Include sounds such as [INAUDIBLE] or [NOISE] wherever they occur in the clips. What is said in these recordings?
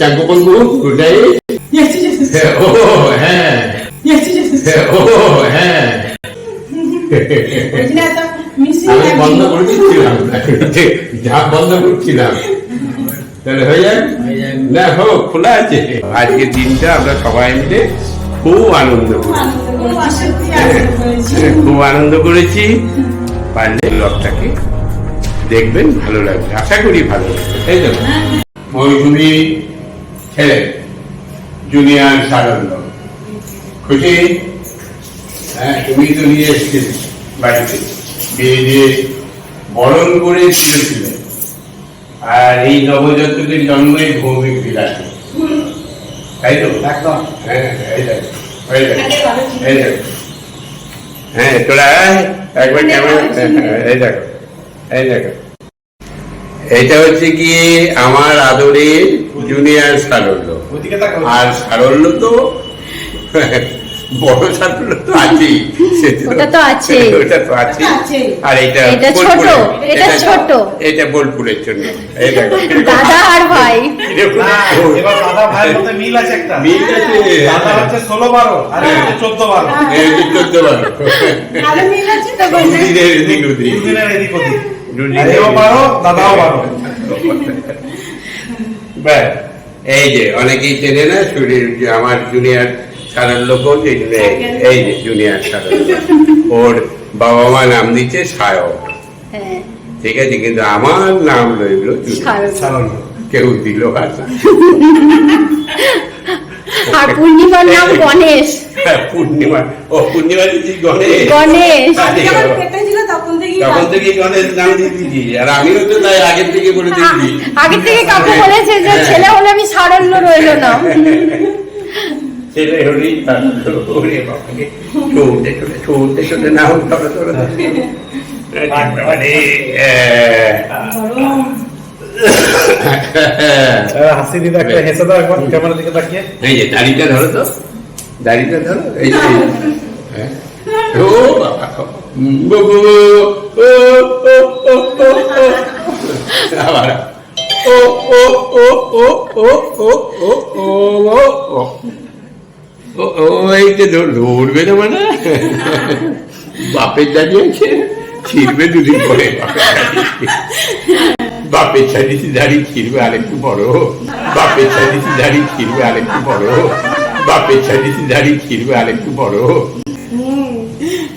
Night Yes, yes, yes. ও হ্যাঁ. ও হ্যাঁ আমি বন্ধ করে দিচ্ছিলাম। যা বন্ধ করছিলাম। তাহলে হয়ে যাক না হোক খোলা আছে। আজকের দিনটা আমরা সবাই মিলে খুব আনন্দ খুব আনন্দ করেছি। খুব আনন্দ করেছি। পারলে ব্লগটাকে দেখবেন ভালো লাগবে। আশা করি ভালো লাগবে। তাই তো? মৌসুমি ছেলে জুনিয়র সারণ্য খুশি? হ্যাঁ তুমি তো নিয়ে এসেছিলে বাড়িতে। বিয়ে দিয়ে বরণ করে ছিলেছিলে আর এই নবজাতকের জন্মে ভৌমিক বিলাস। তাই তো? একদম। হ্যাঁ এই দেখো, এই দেখো, এই দেখো। হ্যাঁ তোরা আয়, একবার ক্যামেরা এই দেখো। এই দেখো। এটা হচ্ছে কি আমার আদরের জুনিয়র সারল্য। আর সারল্য তো বড় সারল্য তো আছেই। ওটা তো আছেই। ওটা তো আছে আর এটা এটা ছোট, এটা ছোট। এটা বোলপুরের জন্য। দাদা আর ভাই। এবার দাদা ভাইয়ের মধ্যে মিল আছে একটা। মিল আছে। দাদা হচ্ছে ষোলো বারো আর এ হচ্ছে চোদ্দ বারো। এই চোদ্দ বারো। মিল আছে তো এদিক ওদিক। দাদাও ব্যাস, এই যে অনেকেই চেনে না শরীর যে আমার জুনিয়র সাধারণ লোক এই যে জুনিয়র সাধারণ ওর বাবা মা নাম দিচ্ছে সায়ক। হ্যাঁ। ঠিক আছে কিন্তু আমার নাম রইল কেউ দিল না। [LAUGHS] [LAUGHS] আর পূর্ণিমার নাম গণেশ। পূর্ণিমা। ও পূর্ণিমা গণেশ। গণেশ। তখন থেকে গণেশ নাম দিয়ে দিচ্ছি আর আমিও তো তাই আগের থেকে বলে দিচ্ছি আগে থেকে কাকু বলেছে যে ছেলে হলে আমি সারণ্য রইল না। [LAUGHS] ছেলে হলেই। ওরে না হোক ধরো। [LAUGHS] হাসি দিদা একটা হেসে দাও একবার ক্যামেরা দিকে তাকিয়ে এই যে দাড়িটা ধরো তো দাড়িটা ধরো এই যে হ্যাঁ। ও বাবা ও, ও, ও, ও, ও। আবার ও ও ও ও ও ও ও ও ও ও ও ও এই যে ধরবে না মানে বাপের দাঁড়িয়েছে ছিড়বে দুদিন পরে বাপের চালিয়েছি দাঁড়িয়ে ছিড়বে আরেকটু বড় বাপের চালিয়েছি দাঁড়িয়ে ছিড়বে আরেকটু বড় বাপের চালিয়েছি দাঁড়িয়ে ছিড়বে আরেকটু বড়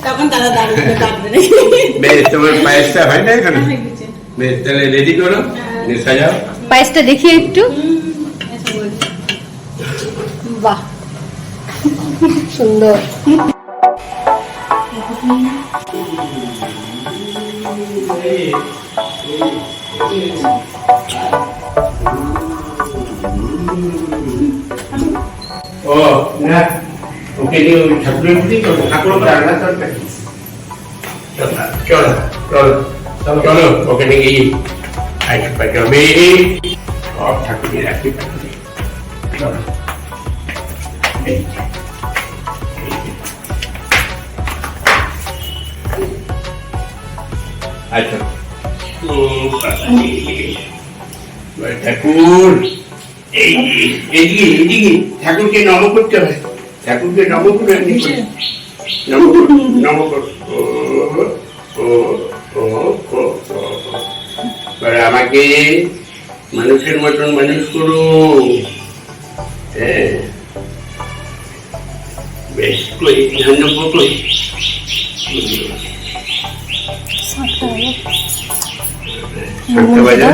তখন তারা দাঁড়িয়ে কাটবে বেশ তোমার পায়েসটা হয় না এখানে? বেশ তাহলে রেডি করো? সাজাও। পায়েসটা দেখি একটু। বাহ। সুন্দর। ఓ నా ఓకే నీవు ఠాకూరుడి ఠాకూరు రాగలా చల్తే చలో చలో చలో ఓకే నీకు ఈ ఐకి పగమే ఓ ఠాకూరు రాకి చలో अच्छा ঠাকুর, এই ঠাকুরকে নম করতে হবে ঠাকুরকে নম করে। নম নম কর। আমাকে মানুষের মতন মানুষ করো। হ্যাঁ বেশ কই ধন্যবাদ কই সরষে ভাজা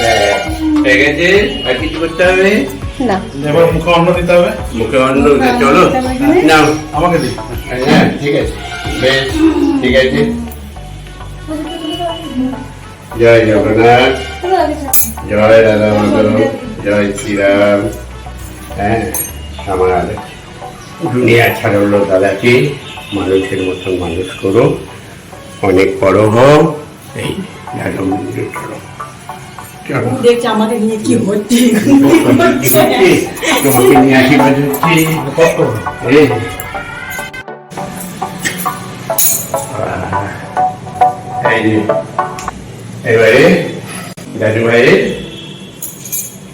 হ্যাঁ, হয়ে গেছে? আর কিছু করতে হবে? না। এবার মুখে অন্ন দিতে হবে? মুখে অন্য চলো। নাও। আমাকে হ্যাঁ ঠিক আছে। বেশ ঠিক আছে। জয় জগন্নাথ। জয় রাধা মাধব। জয় শ্রীরাম। হ্যাঁ আমার দুনিয়া ছাড়লো দাদাকে। মানুষের মতন মানুষ করো। অনেক বড় হও এই দাদা মন্দিরে চলো দেখছি আমাকে নিয়ে কি হচ্ছে তোমাকে নিয়ে আশীর্বাদ হচ্ছে এই। এই যে, এবারে দাদু ভাইয়ের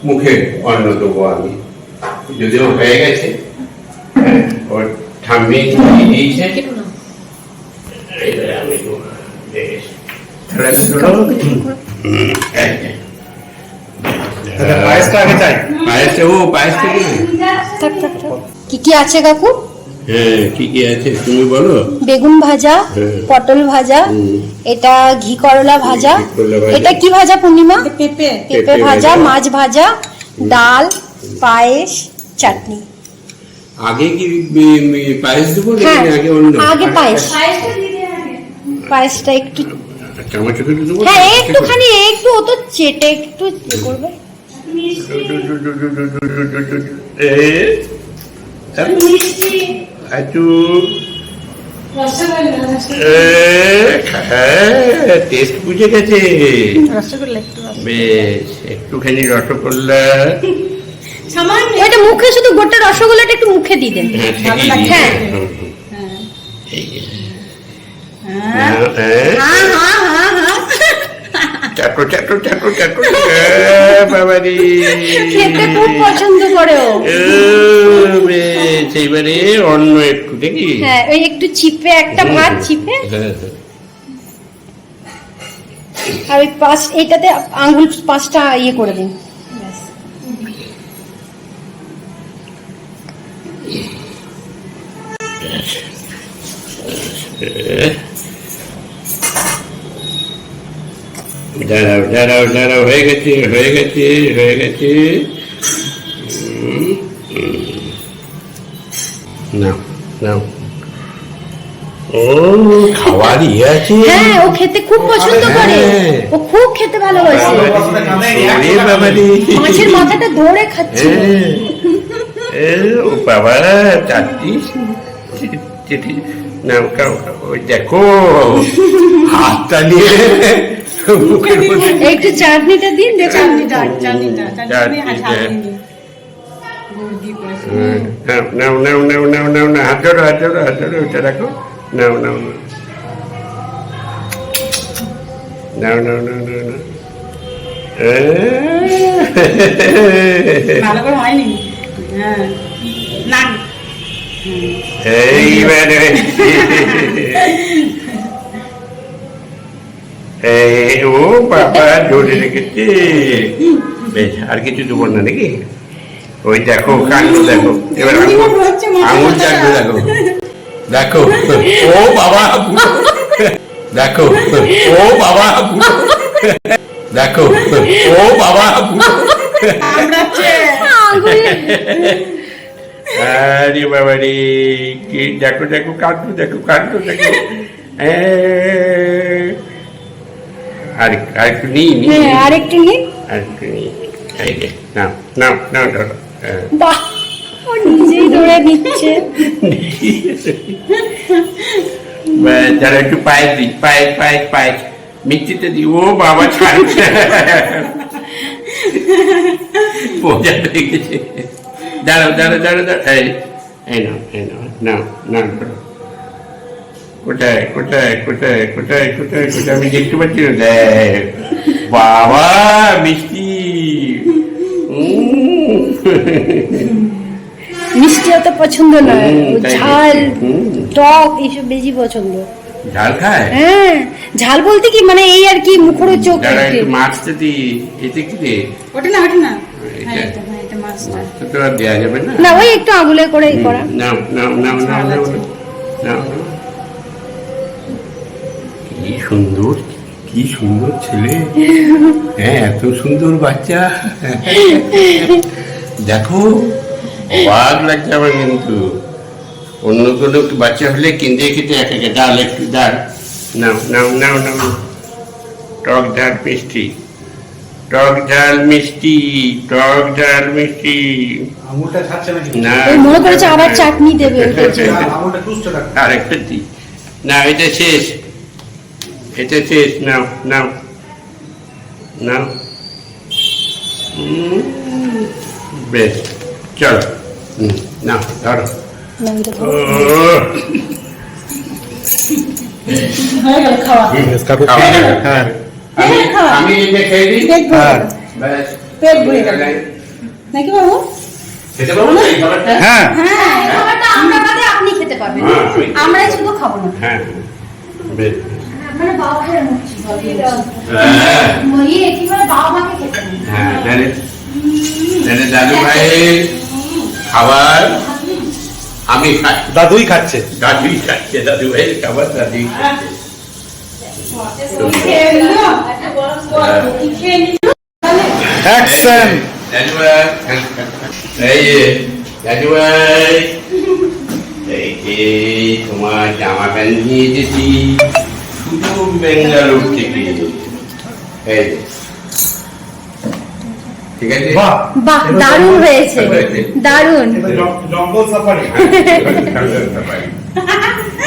মুখে অন্ন দেবো আমি। যদিও হয়ে গেছে হ্যাঁ, ওর ঠাম্মি দিয়েছে। এবারে আমি দেবো। পায়েসটা আগে চাই। পায়েসটা ও পায়েসটা কি? থাক থাক থাক। কি কি আছে কাকু? হ্যাঁ কি কি আছে তুমি বলো। বেগুন ভাজা পটল ভাজা এটা ঘি করলা ভাজা। এটা কি ভাজা পূর্ণিমা? পেঁপে। পেঁপে ভাজা। মাছ ভাজা ডাল পায়েস চাটনি। আগে কি পায়েস দেবো নাকি হ্যাঁ আগে অন্য? আগে পায়েস। পায়েসটা একটু চামচ হ্যাঁ একটুখানি একটু ও তো চেটে একটু করবে। এ, গেছে রসগোল্লা সামান্য মুখে শুধু গোটা রসগোল্লাটা একটু মুখে দিয়ে দেন হ্যাঁ। হ্যাঁ। হ্যাঁ হ্যাঁ ক্যাটরো ক্যাটরো ক্যাটরো ক্যাটরো খেতে খুব পছন্দ করে ও। সেইবারে অন্য একটু দেখি। হ্যাঁ ওই একটু ছিপে একটা হ্যাঁ, ভাত হ্যাঁ, ছিপে হ্যাঁ, আর ওই পাঁচ এইটাতে আঙ্গুল পাঁচটা ইয়ে করে দিন। দাঁড়াও দাঁড়াও দাঁড়াও হয়ে গেছে হয়ে গেছে হয়ে গেছে। নাও নাও। ও খাওয়ার ইয়ে আছে। হ্যাঁ ও খেতে খুব পছন্দ করে। হ্যাঁ। ও খুব খেতে ভালোবাসে। মাছের মাথাটা ধরে খাচ্ছে। ও বাবা না দেখো হাতটা নিয়ে একটু চাটনিটা দিন দে চাটনিটা চাটনিটা নাও নাও নাও নাও নাও না হাত ধরো হাত ধরো হাত ধরো ওটা রাখো নাও নাও নাও নাও নাও নাও নাও ভালো করে হয়নি হ্যাঁ না এইবারে এই ও বাবা জোরে রেখেছে বেশ আর কিছু দেবো না নাকি ওই দেখো কাণ্ড দেখো এবার আঙুল আঙুল চাটবে দেখো দেখো ও বাবা দেখো ও বাবা দেখো ও বাবা বুড়ো। আরে বাবা রে কে দেখো দেখো কাঁদু দেখো কাঁদু দেখো আর আরেকটু নিই নি। আরেকটু নি আরেকটু নি এই রে নাও নাও নাও ধরো বাহ ও নিজেই ধরে নিচ্ছে। ধরো একটু পায়ে দি পায়ে পায়ে পায়ে মিষ্টিতে দি ও বাবা ছাড়ছে বোঝা দেখেছে দাঁড়াও দাঁড়াও দাঁড়াও দাঁড়াও। এই এই নাও এই নাও নাও নাও ধরো কোথায় কোথায় কোথায় কোথায় কোথায় কোথায়? আমি দেখতে পাচ্ছি না। দেখ বাবা মিষ্টি। মিষ্টি অত পছন্দ তাই ঝাল টক এইসব বেশি পছন্দ। ঝাল খায়? হ্যাঁ ঝাল বলতে কি? মানে এই আর কি মুখরোচক মাছটা দিই এতে কি রে ওটা না ওটা না। এত সুন্দর বাচ্চা। দেখো অবাক লাগছে আমার কিন্তু। অন্য কোনো বাচ্চা হলে কিনতে খেতে এক একটা ডাল একটু ডাল নাও নাও নাও নাও। টক ডাল পেস্ট্রি। টক ঝাল মিষ্টি টক ঝাল মিষ্টি। আঙুলটা না ওই মনে করেছে আবার চাটনি দেবে। আঙুলটা আর একটা দি। না এটা শেষ। এটা শেষ নাও নাও। নাও। বেশ চলো। নাও ধরো। না, ধরো। হয়ে গেল খাওয়া। খাওয়া। হ্যাঁ। আমি আমি এটা খেয়ে দিই পেট ভরে। হ্যাঁ। গেল। ব্যাস। পেট ভরে গেল। নাকি বাবু? খেতে পারব না এই খাবারটা? হ্যাঁ। হ্যাঁ এই খাবারটা আমরা বাদে আপনি খেতে পারবেন। হ্যাঁ, আমরাই শুধু খাব না। হ্যাঁ। বেশ। মানে বাবা খেয়ে মুখছি হ্যাঁ। ইয়ে কি বাবা মাকে খেতে হ্যাঁ তাহলে তাহলে দাদু ভাইয়ের খাবার আমি খাই দাদুই খাচ্ছে। দাদুই খাচ্ছে দাদু ভাইয়ের খাবার দাদুই খাচ্ছে। অ্যাকশন এই যে এই যে তোমার জামা প্যান্ট নিয়ে এসেছি। শুধু বেঙ্গালুর থেকে। এই ঠিক আছে? বাহ। বাহ দারুণ হয়েছে। দারুণ। জঙ্গল সাফারি। [LAUGHS]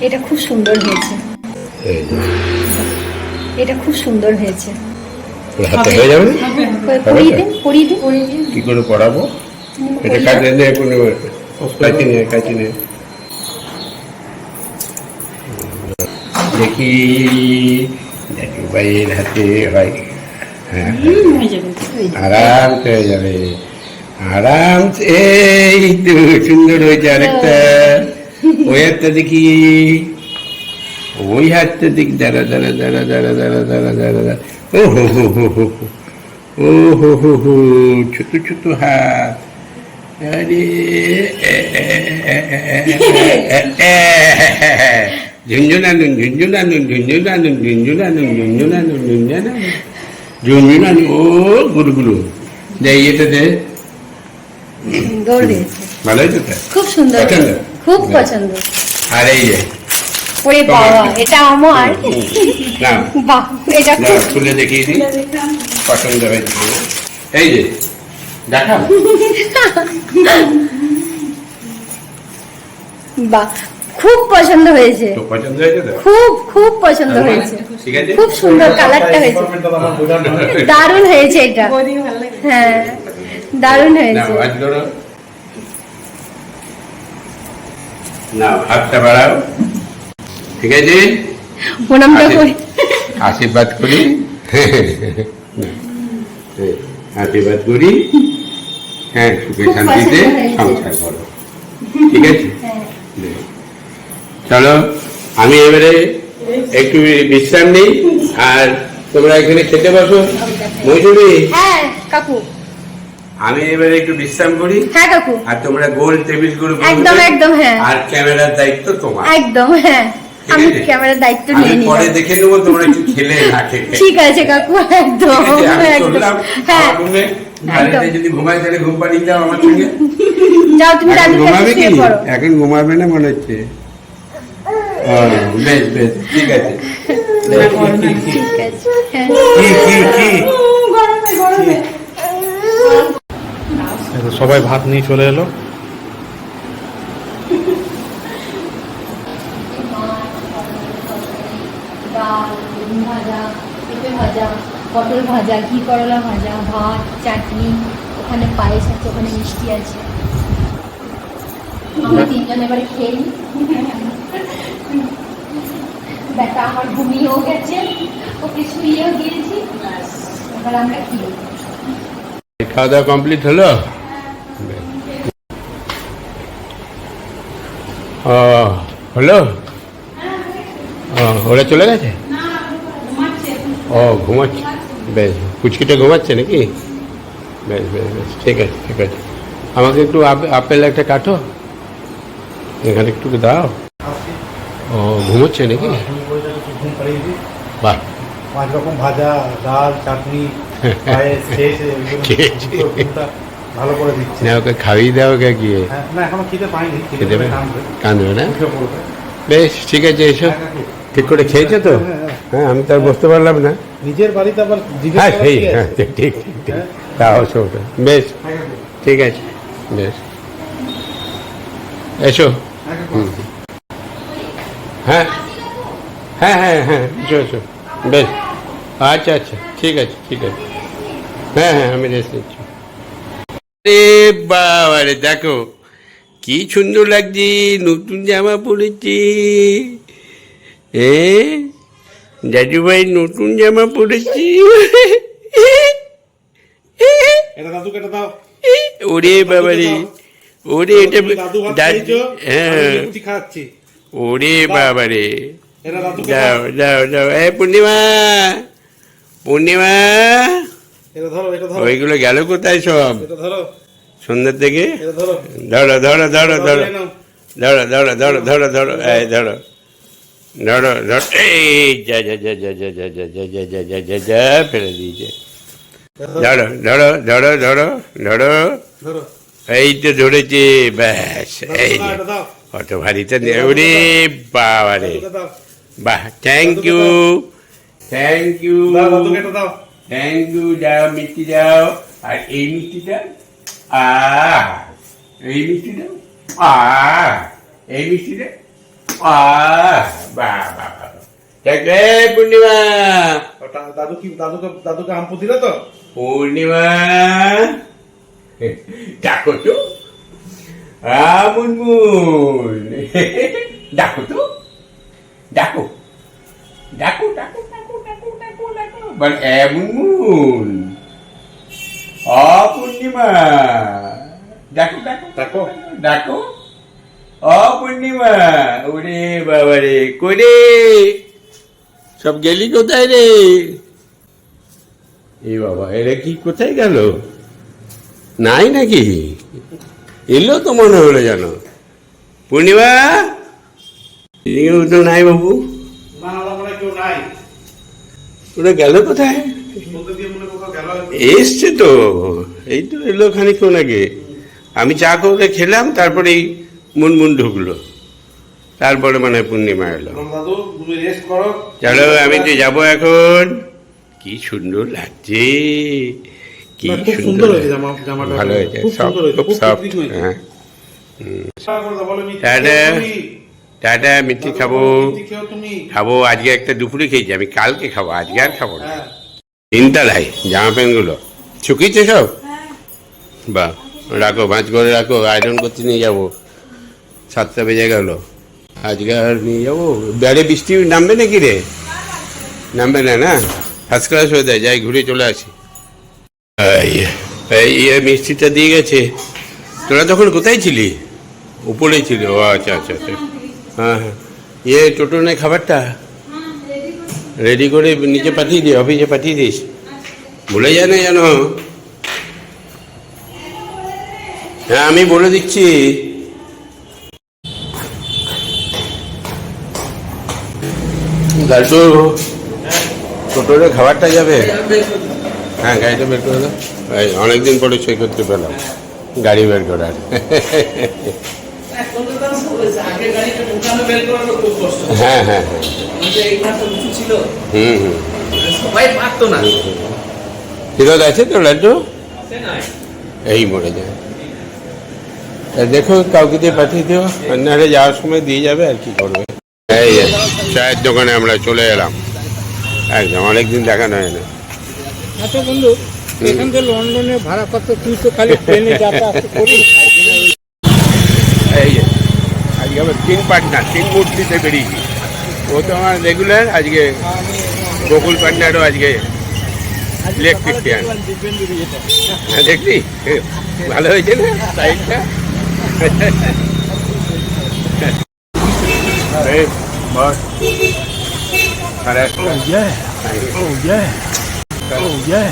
এটা খুব সুন্দর হয়েছে। এটা খুব সুন্দর হয়েছে। তোর হাতে হয়ে যাবে? না? হবে। হবে কই- পরিয়ে দিন। পরিয়ে দিন। কি করে পড়াবো? এটা কাজে নিয়ে কোনো কাছে নিয়ে কাছে নিয়ে। দেখি দেখি ভাইয়ের হাতে হয়। হ্যাঁ হয়ে। যাবে হয়ে যাবে। আরাম এই তো সুন্দর হয়েছে আরেকটা। ওই হাতটা দেখি ওই হাতটা দেখি দাঁড়া দাঁড়া দাঁড়া দাঁড়া দাঁড়া দাঁড়া দাঁড়া দাঁড়া ও হো হো হো হো হো। ও হো হো হো ছোট ছোট হাত আরে এ, এ, এ, এ, এ, এ, ঝুনঝুনানুন ঝুনঝুনানুন ঝুনঝুনানুন ঝুনঝুনানুন ঝুনঝুনানুন ঝুনঝুনানুন ঝুনঝুনানুন ও গুরু গুরু দে এটা দে ভালো হয়েছে খুব সুন্দর? খুব পছন্দ। আর এই যে। ওরে বাবা এটা আমার? না। বাহ এটা খুলে দেখিয়ে দিই। পছন্দ হয়েছে। এই যে দেখাও। বাহ খুব পছন্দ হয়েছে। খুব খুব পছন্দ হয়েছে। খুব সুন্দর কালারটা হয়েছে। হয়। দারুণ হয়েছে এটা। বৌদি ভালো লাগে। হ্যাঁ দারুণ হয়েছে। আজ না হাতটা বাড়াও। ঠিক আছে? প্রণামটা আশীর্বাদ- করি। আশীর্বাদ করি। আশীর্বাদ করি। হ্যাঁ সুখে শান্তিতে সংসার করো। ঠিক আছে? হ্যাঁ। চলো আমি এবারে একটু বিশ্রাম নিই আর তোমরা এখানে খেতে বসো। মজুরি হ্যাঁ কাকু। আমি এবারে একটু বিশ্রাম করি। হ্যাঁ কাকু। আর তোমরা গোল টেবিলগুলো একদম, একদম, হ্যাঁ। আর ক্যামেরার দায়িত্ব তোমার। একদম হ্যাঁ। আমি ক্যামেরার দায়িত্ব নিয়ে পরে দেখে নেব তোমরা একটু খেলে না খেলে। ঠিক আছে কাকু একদম একদম। হ্যাঁ। যদি ঘুমাই তাহলে ঘুম পাড়িয়ে দাও আমার সঙ্গে। যাও তুমি এখন দাদুর ঘুমাবে কাছে শুয়ে পড়ো। এখন ঘুমাবে না মনে হচ্ছে? ও, বেশ বেশ ঠিক আছে। ঠিক আছে হ্যাঁ। কি কি কি? গরমে গরমে। এই তো সবাই ভাত নিয়ে চলে এলো। ডাল ভাজা পেঁপে ভাজা পটল ভাজা ঘি করলা ভাজা ভাত চাটনি ওখানে পায়েস আছে ওখানে মিষ্টি আছে আমরা তিনজন এবারে খেয়ে। দেখা আমার ঘুমিয়েও গেছে ওকে শুয়েও দিয়েছি। এবার আমরা কি খাওয়া দাওয়া কমপ্লিট হলো? ও ওরা চলে গেছে? ও ঘুমাচ্ছে। বেশ পুচকিটা ঘুমাচ্ছে নাকি? বেশ বেশ বেশ ঠিক আছে ঠিক আছে। আমাকে একটু আপ- আপেল একটা কাটো। এখানে একটু দাও। ও ঘুমোচ্ছে নাকি? বাহ। পাঁচ রকম ভাজা ডাল চাটনি [LAUGHS] খেয়েছে ভালো করে দিচ্ছে। না ওকে খাইয়ে দাও ওকে গিয়ে। হ্যাঁ, না এখনও খিদে পাইনি খেতে কাঁদবে। না? বেশ ঠিক আছে এসো। হ্যাঁ, ঠিক করে খেয়েছো তো? হ্যাঁ, হ্যাঁ। আমি তো আর বুঝতে পারলাম না। নিজের বাড়িতে আবার হ্যাঁ সেই হ্যাঁ ঠিক ঠিক ঠিক। তাও শোটা বেশ ঠিক আছে বেশ। এসো। হ্যাঁ, হুম। হ্যাঁ হ্যাঁ হ্যাঁ হ্যাঁ এসো এসো। বেশ। আচ্ছা আচ্ছা ঠিক আছে ঠিক আছে। হ্যাঁ হ্যাঁ আমি রেস্ট নিচ্ছি। বাবারে দেখো কি সুন্দর লাগছে নতুন জামা পরেছি। এ দাদুভাই নতুন জামা পরেছি। ওরে বাবারে ওরে এটা হ্যাঁ। ওরে বাবারে। যাও যাও যাও এ পূর্ণিমা পূর্ণিমা। এটা ধরো এটা ধরো ওইগুলো গেল কোথায় সব এটা ধরো সন্ধ্যার থেকে এটা ধরো ধরো ধরো ধরো ধরো। ধরো ধরো ধরো ধরো এই ধরো ধরো ধরো এই যা যা যা যা যা যা যা যা যা যা যা যা যা ফেলে দিয়েছে ধরো। ধরো ধরো ধরো ধরো এই তো ধরেছে ব্যাস এই অত ভারী তো নেই। ওরে বাবা রে দাদুকে বাহ থ্যাংক ইউ থ্যাংক ইউ দাও এটা দাও থ্যাংক ইউ যাও মিষ্টি যাও। আর এই মিষ্টিটা? আ এই মিষ্টিটা? আ এই মিষ্টিটা? আ বাহ বাহ বাহ। Thank you Purnima. ওটা দাদু কি দাদুকে দাদুকে আম পুতিলে তো? পূর্ণিমা। ডাকো তো। আ মুনমুন। ডাকো তো। ডাকো ডাকো। ডাকো বল এ মুনমুন অ পূর্ণিমা। ডাকো ডাকো। ডাকো। ডাকো। অ পূর্ণিমা। ওরে বাবা রে করে সব গেলি কোথায় রে? এই বাবা এরা কি কোথায় গেল? নাই নাকি? এলো তো মনে হলো যেন। পূর্ণিমা? তো নাই বাবু। ওরা গেল কোথায়? এসছে তো। এই তো এলো খানিক্ষণ আগে। আমি চা করে খেলাম তারপরে এই মুনমুন ঢুকলো। তারপরে মানে পূর্ণিমা এলো। চলো আমি তো যাব এখন। কি সুন্দর লাগছে। কি সুন্দর ভালো হয়েছে সব সব হ্যাঁ। টাটা। মিষ্টি খাব। খাব আজকে একটা দুপুরে খেয়েছি আমি কালকে খাব আজকে আর খাব না। হ্যাঁ। তিনতলায় জামা প্যান্টগুলো। শুকিয়েছে সব? বা রাখো ভাঁজ করে রাখো আয়রন করতে নিয়ে যাব। সাতটা বেজে গেল। আজকে আর নিয়ে যাব? বাইরে বৃষ্টি নামবে নাকি রে? নামবে না না? ফার্স্ট ক্লাস হয়ে যায় যাই ঘুরে চলে আসি। ইয়ে মিষ্টিটা দিয়ে গেছে। তোরা তখন কোথায় ছিলি? উপরেই ছিল ও আচ্ছা আচ্ছা আচ্ছা। হ্যাঁ হ্যাঁ। ইয়ে টোটো নেই খাবারটা? রেডি করে নিচে পাঠিয়ে দিই অফিসে পাঠিয়ে দিস। ভুলে যায় না জানো হ্যাঁ আমি বলে দিচ্ছি। লাড্ডু টোটোরে খাবারটা যাবে? হ্যাঁ গাড়িটা বের করে দাও। অনেকদিন পরে সই করতে পেলাম। গাড়ি বের করার। হ্যাঁ হ্যাঁ হ্যাঁ। হুম হুম। আছে তো লাড্ডু? এই মরে যায়। দেখো কাউকে দিয়ে পাঠিয়ে দিও। আর নাহলে যাওয়ার সময় দিয়ে যাবে আর কি করবে। এই চায়ের দোকানে আমরা চলে এলাম। একদম অনেকদিন দেখানো হয় না আচ্ছা বন্ধু এখান থেকে লন্ডনে ভাড়া কত? তুই তো খালি ট্রেনে যাতায়াত করিস। এই কেবল তিন পান্ডা তিন মূর্তিতে বেরিয়েছি ও তো আমার রেগুলার আজকে গোকুল পান্ডারও আজকে ইলেকট্রিশিয়ান দেখলি ভালো হয়েছে না সাইডটা बस correct. Oh yeah. Oh yeah. Oh yeah.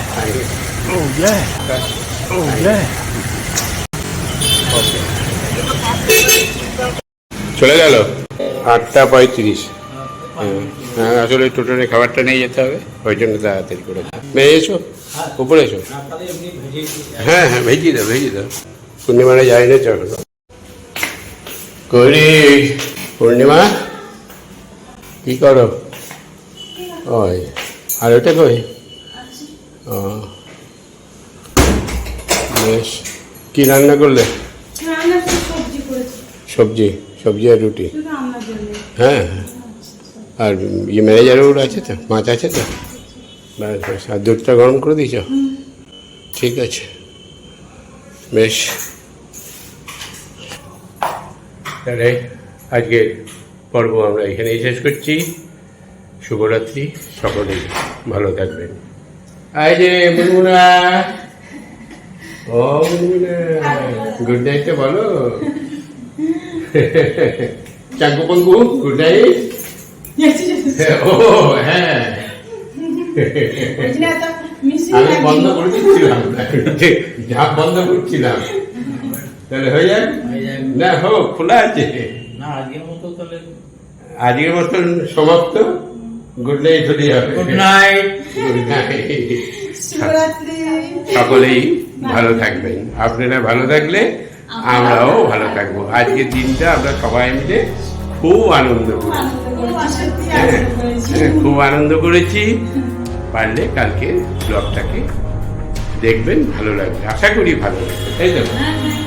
Oh yeah. Oh yeah. Okay. চলে গেল? আটটা পঁয়ত্রিশ। হ্যাঁ আসলে টোটালে খাবারটা নিয়ে যেতে হবে ওই জন্য তাড়াতাড়ি করে মেয়ে এসো উপরে এসো। হ্যাঁ হ্যাঁ ভেজিয়ে দাও ভেজিয়ে দাও। পূর্ণিমারে যাই না চলো করি পূর্ণিমা কি করো? ওই আর ওটা কই? ও বেশ। কি রান্না করলে? সবজি? সবজি আর রুটি। হ্যাঁ হ্যাঁ। আর ইয়ে ম্যানেজারও আছে তো? মাছ আছে তো? ব্যাস আর দুধটা গরম করে দিয়েছ? ঠিক আছে। বেশ। তাহলে আজকে পর্ব আমরা এখানেই শেষ করছি। শুভরাত্রি সকলেই ভালো থাকবেন। আই যে মুনমুনা। ও মুনমুনা গুড নাইটটা বলো। চাঙ্কু পাঙ্কু গুড নাইট ও হ্যাঁ আমি। বন্ধ করে দিচ্ছিলাম বন্ধ করছিলাম তাহলে হয়ে যাক না হোক খোলা আছে না আজকের মতো তাহলে আজকের মতন সমাপ্ত গুড নাইট হলে যাবে গুড নাইট গুড নাইট সকলেই ভালো থাকবেন আপনারা ভালো থাকলে আমরাও ভালো থাকব। আজকের দিনটা আমরা সবাই মিলে খুব আনন্দ করি হ্যাঁ, করেছি। হ্যাঁ, খুব আনন্দ করেছি। পারলে কালকে ব্লগটাকে দেখবেন ভালো লাগবে। আশা করি ভালো লাগবে। তাই তো? হ্যাঁ, হ্যাঁ।